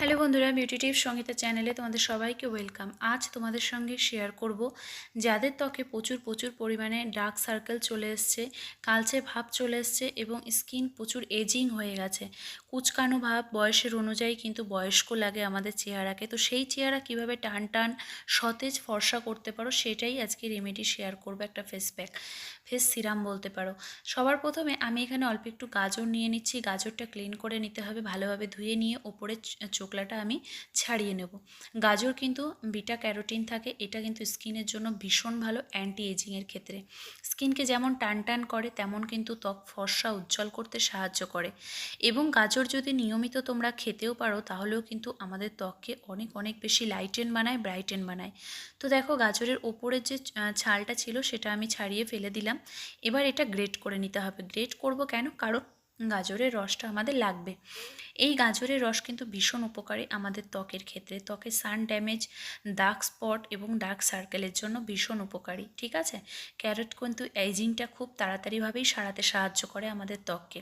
Hello. বন্ধুরা beauty টিপ সঙ্গীতা চ্যানেলে তোমাদের সবাইকে ওয়েলকাম। আজ তোমাদের সঙ্গে শেয়ার করব যাদের ত্বকে প্রচুর প্রচুর পরিমাণে ডার্ক সার্কেল চলে এসছে, কালচে ভাব চলে এসছে এবং স্কিন প্রচুর এজিং হয়ে গেছে। কুচকানো ভাব বয়সের অনুযায়ী কিন্তু বয়স্ক লাগে আমাদের চেহারাকে। তো সেই চেহারা কীভাবে টান টান, সতেজ, ফর্সা করতে পারো সেটাই আজকে রেমেডি শেয়ার করব একটা ফেস প্যাক ফেস সিরাম বলতে পারো। সবার প্রথমে আমি এখানে অল্প একটু গাজর নিয়ে নিচ্ছি। গাজরটা ক্লিন করে নিতে হবে, ভালোভাবে ধুয়ে নিয়ে ওপরে চোকলাটা আমি ছাড়িয়ে নেব। গাজর কিন্তু বিটা ক্যারোটিন থাকে, এটা কিন্তু স্কিনের জন্য ভীষণ ভালো অ্যান্টি এজিংয়ের ক্ষেত্রে। স্কিনকে যেমন টান টান করে, তেমন কিন্তু ত্বক ফর্সা উজ্জ্বল করতে সাহায্য করে। এবং গাজর যদি নিয়মিত তোমরা খেতেও পারো, তাহলেও কিন্তু আমাদের ত্বককে অনেক অনেক বেশি লাইটেন বানায় ব্রাইটেন বানায়। তো দেখো, গাজরের ওপরের যে ছালটা ছিল, সেটা আমি ছাড়িয়ে ফেলে দিলাম। এবার এটা গ্রেট করে নিতে হবে। গ্রেট করব কেন? কারণ গাজরের রসটা আমাদের লাগবে। এই গাজরের রস কিন্তু ভীষণ উপকারী আমাদের ত্বকের ক্ষেত্রে। ত্বকের সান ড্যামেজ ডার্ক স্পট এবং ডার্ক সার্কেলের জন্য ভীষণ উপকারী, ঠিক আছে? ক্যারট কিন্তু এইজিংটা খুব তাড়াতাড়িভাবেই সারাতে সাহায্য করে আমাদের ত্বককে।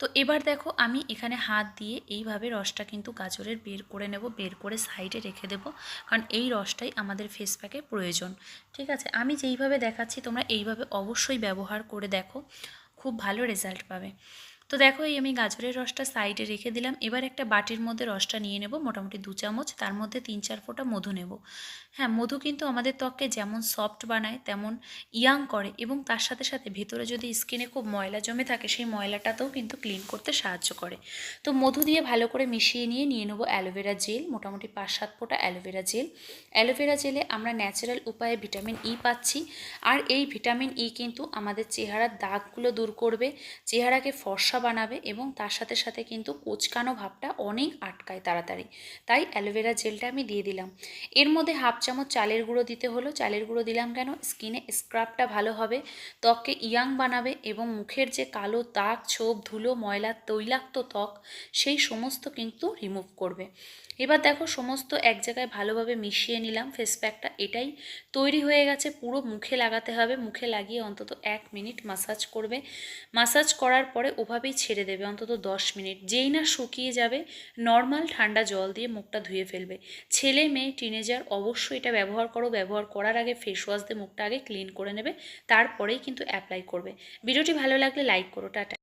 তো এবার দেখো, আমি এখানে হাত দিয়ে এইভাবে রসটা কিন্তু গাজরের বের করে নেব, বের করে সাইডে রেখে দেবো, কারণ এই রসটাই আমাদের ফেস প্যাকে প্রয়োজন, ঠিক আছে? আমি যেইভাবে দেখাচ্ছি, তোমরা এইভাবে অবশ্যই ব্যবহার করে দেখো, খুব ভালো রেজাল্ট পাবে। তো দেখো, এই আমি গাজরের রসটা সাইডে রেখে দিলাম। এবার একটা বাটির মধ্যে রসটা নিয়ে নেব, মোটামুটি দু চামচ। তার মধ্যে তিন চার ফোঁটা মধু নেব। হ্যাঁ মধু কিন্তু আমাদের ত্বককে যেমন সফট বানায়, তেমন ইয়াং করে এবং তার সাথে সাথে ভেতরে যদি স্কিনে খুব ময়লা জমে থাকে, সেই ময়লাটাতেও কিন্তু ক্লিন করতে সাহায্য করে। তো মধু দিয়ে ভালো করে মিশিয়ে নিয়ে নিয়ে নেব অ্যালোভেরা জেল মোটামুটি পাঁচ সাত ফোঁটা অ্যালোভেরা জেল অ্যালোভেরা জেলে আমরা ন্যাচারাল উপায়ে ভিটামিন ই পাচ্ছি। আর এই ভিটামিন ই কিন্তু আমাদের চেহারার দাগগুলো দূর করবে। চেহারাকে ফর্সা বানাবে এবং তার সাথে সাথে কিন্তু কোচকানো ভাবটা অনেক আটকায় তাড়াতাড়ি। তাই অ্যালোভেরা জেলটা আমি দিয়ে দিলাম। এর মধ্যে হাফ চামচ চালের গুঁড়ো দিতে হলো। চালের গুঁড়ো দিলাম কেন? স্কিনে স্ক্রাবটা ভালো হবে, ত্বককে ইয়াং বানাবে এবং মুখের যে কালো দাগ, ছোপ, ধুলো, ময়লা, তৈলাক্ত ত্বক, সেই সমস্ত কিন্তু রিমুভ করবে। এবার দেখো সমস্ত এক জায়গায় ভালোভাবে মিশিয়ে নিলাম ফেস প্যাকটা এটাই তৈরি হয়ে গেছে, পুরো মুখে লাগাতে হবে। মুখে লাগিয়ে অন্তত এক মিনিট মাসাজ করবে। মাসাজ করার পরে ওভাবেই ছেড়ে দেবে, অন্তত দশ মিনিট। যেই না শুকিয়ে যাবে নর্মাল ঠান্ডা জল দিয়ে মুখটা ধুয়ে ফেলবে। ছেলে মেয়ে টিনেজার অবশ্যই এটা ব্যবহার করো। ব্যবহার করার আগে ফেস ওয়াশ দিয়ে মুখটা আগে ক্লিন করে নেবে, তারপরেই কিন্তু অ্যাপ্লাই করবে। ভিডিওটি ভালো লাগলে লাইক করো, টাটা।